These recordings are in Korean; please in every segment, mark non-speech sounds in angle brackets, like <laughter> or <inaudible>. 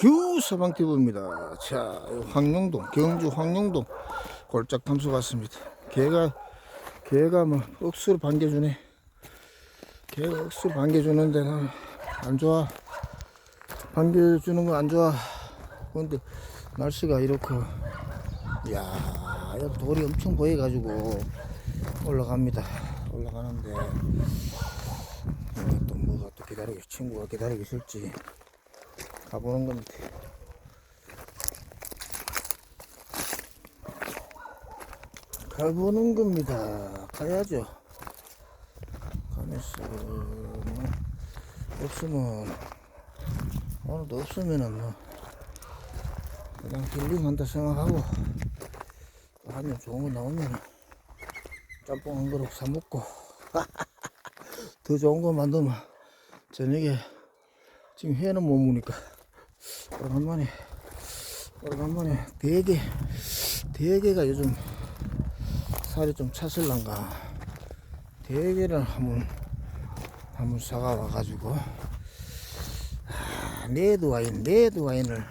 규 서방TV입니다. 자, 황룡동, 경주 황룡동 골짝 탐소 갔습니다. 개가, 개가 뭐, 억수로 반겨주네. 개가 억수로 반겨주는데, 난안 좋아. 반겨주는 거 안 좋아. 근데, 날씨가 이야, 여기 돌이 엄청 보여가지고, 올라갑니다. 올라가는데, 또 뭐가 또 기다리고, 친구가 기다리고 있을지. 가보는 겁니다. 가보는 겁니다. 가야죠. 가면서 뭐 없으면 오늘도 없으면은 뭐 그냥 힐링한다 생각하고 또 하면 좋은 거 나오면 짬뽕 한 그릇 사 먹고 <laughs> 더 좋은 거 만들면 저녁에 지금 회는 못 먹으니까 오래간만에 오래간만에 대게 대게가 요즘 살이 좀 찼을란가. 대게를 한번 한번 사가 와가지고. 아, 레드 와인 레드 와인을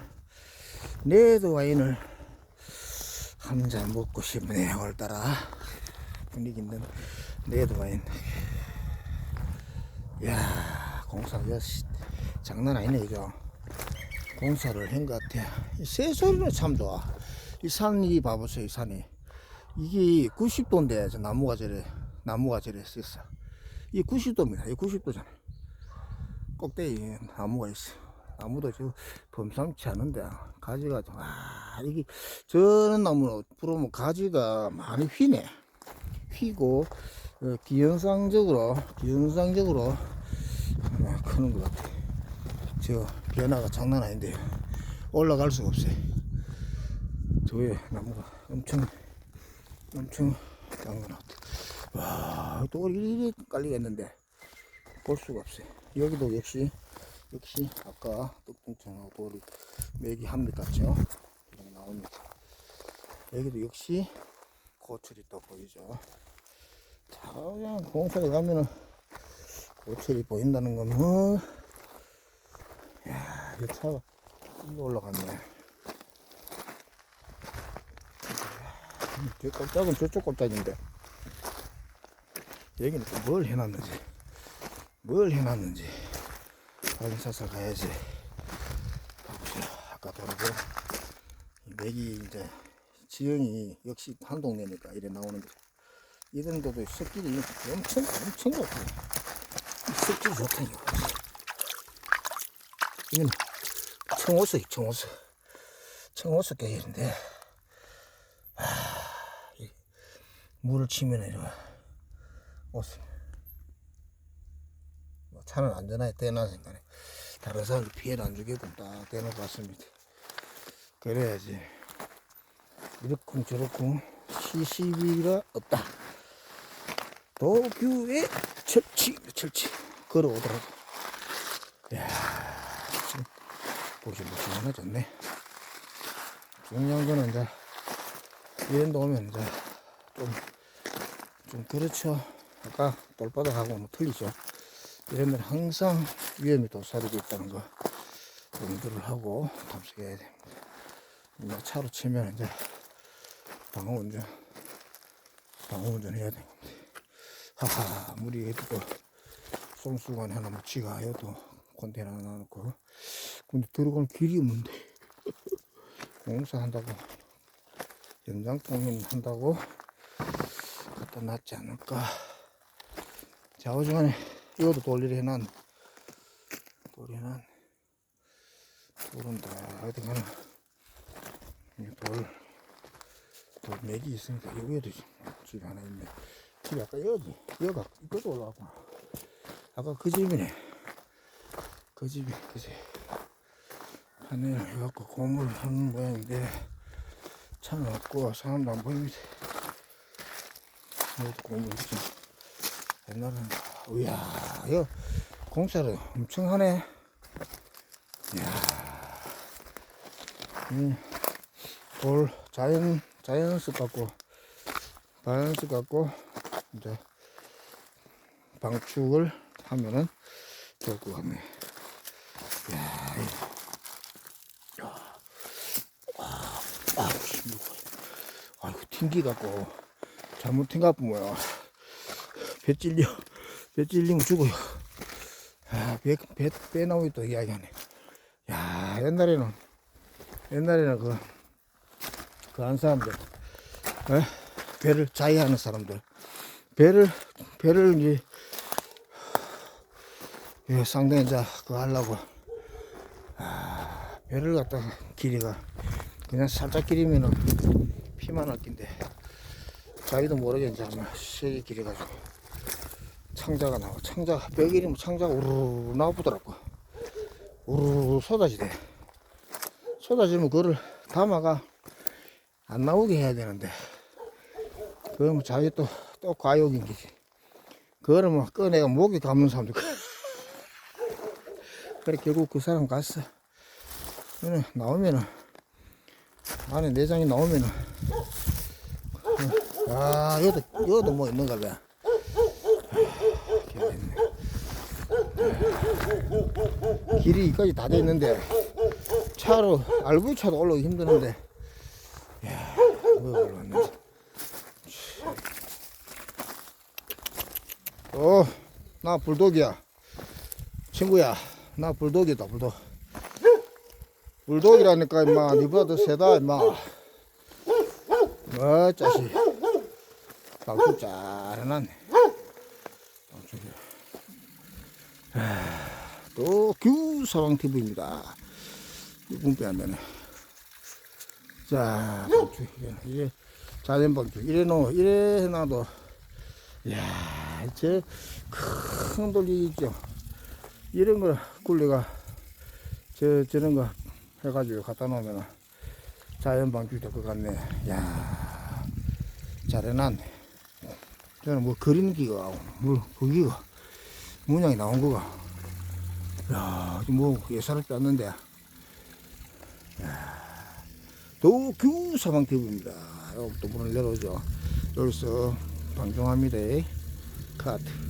레드 와인을 한 잔 먹고 싶네 오늘따라. 분위기 있는 레드 와인. 야 공사 여 장난 아니네 이거 공사를 한 것 같아. 이 새소리는 참 좋아. 이 산이 봐보세요 이 산이. 이게 90도인데 저 나무가 저래 나무가 저래 있어. 이 90도입니다. 이 90도잖아. 꼭대기 나무가 있어. 나무도 저 범상치 않은데 가지가 좀, 아 이게 저런 나무는 부르면 가지가 많이 휘네. 휘고 어, 기현상적으로 기현상적으로 어, 크는 것 같아. 저 변화가 장난 아닌데요 올라갈 수가 없어요. 저에 나무가 엄청 엄청 장난 같아 와 또 이리 깔리겠는데 볼 수가 없어요. 여기도 역시 역시 아까 떡동청하고 돌이 맥이 한입 같죠 이렇게 나옵니다. 여기도 역시 고철이 또 보이죠? 자 그냥 공사에 가면은 고철이 보인다는 건 뭐 야, 이 차가 이거 올라갔네. 저 꼼짝은 저쪽 꼼짝인데. 여기는 또 뭘 해놨는지. 뭘 해놨는지. 확인 사서 가야지. 가보시오. 아까 돌고. 맥이 이제, 지형이 역시 한 동네니까 이래 나오는 거죠. 이 정도도 습기이 엄청, 엄청 좋다. 습기 좋다, 이거. 이건 청호석, 청호석. 청호석 계열인데, 아, 이 물을 치면 이거, 옷을. 뭐 차는 안전하게 떼놔서 간에 다른 사람들 피해를 안 주게끔 딱 떼놓고 왔습니다. 그래야지. 이렇쿵 저렇쿵 시시비가 없다. 도교의 철치, 철치. 걸어오더라고. 야 보시 보시 하나 좋네. 거는 이제 데 오면 이제 좀, 좀 그렇죠. 아까 돌바닥하고는 뭐 틀리죠. 이러면 항상 위험이 도사리고 있다는 거 염두를 하고 탐색해야 됩니다. 뭐 차로 치면 이제 방어운전, 방어운전 해야 됩니다. 하하, 물이 또 송수관 하나 묻히가 또 컨테이너 하나 놔놓고 근데 들어가는 길이 없는데. 공사한다고 연장통행 한다고 갖다 놨지 않을까. 좌우중간에 이것도 돌리를 해놨 돌해놨 돌은 다 어디 가나. 돌, 돌 맥이 있으니까 여기에도 집이 하나 있네. 집이 아까 여기 여기가 이것도 올라왔구나. 아까 그 집이네. 그 집이 그지 하늘 해갖고 고물 하는 모양인데 차는 없고 사람도 안 보입니다 여기도 고물 좀 옛날에는 이야 이거 공사를 엄청 하네. 이야. 음, 돌 자연 자연스 갖고 자연스 갖고 이제 방축을 하면은 좋을 것 같네. 야, 이 튕기갖고 잘못 튕가보면 배 찔려 배 찔리면 죽어요. 아, 배, 배, 배 나오기 또 이야기하네. 야 옛날에는 옛날에는 그 그 한 사람들 에? 배를 자위하는 사람들. 배를 배를 이제 예, 상당히 이제 그거 하려고. 아, 배를 갖다가 길이가 그냥 살짝 길이면은 피만 할 낀데 자기도 모르게 이제 아마 세게 길이가지고 창자가 나와. 창자가 배 길이면 창자가 우르르 나오더라고. 우르르 쏟아지대. 쏟아지면 그거를 담아가 안 나오게 해야 되는데 그러면 자기 또, 또 과욕인 거지. 그거를 뭐 꺼내가 목에 감는 사람도. 그래 결국 그 사람 갔어. 나오면은 안에 내장이 나오면은. 아 여기도 여기도 뭐 있는가 봐. 길이 여기까지 다 됐는데 차로 RV차도 올라오기 힘드는데. 야 뭐 올라왔네 어 나 불독이야. 친구야 나 불독이다 불독 불독이라니까 임마. 니보다 더 세다 임마. 어 짜식. 방출 잘 해놨네. 방출이 또 규사방TV입니다. 이분 빼안 되네. 자 방출 이제 자연 방출 이래 놓 이래 해놔도. 이야 저큰 돌리 있죠. 이런 걸 굴리가 저 저런 거 해가지고 갖다 놓으면 자연 방출이 될것 같네. 야 잘해놨네. 저는 뭐 그리는 기가 뭐 거기가 문양이 나온 거가 야 뭐 예사를 뺐는데 도규 사방 TV입니다. 여기부터 문을 내려오죠. 여기서 방송합니다. 카트.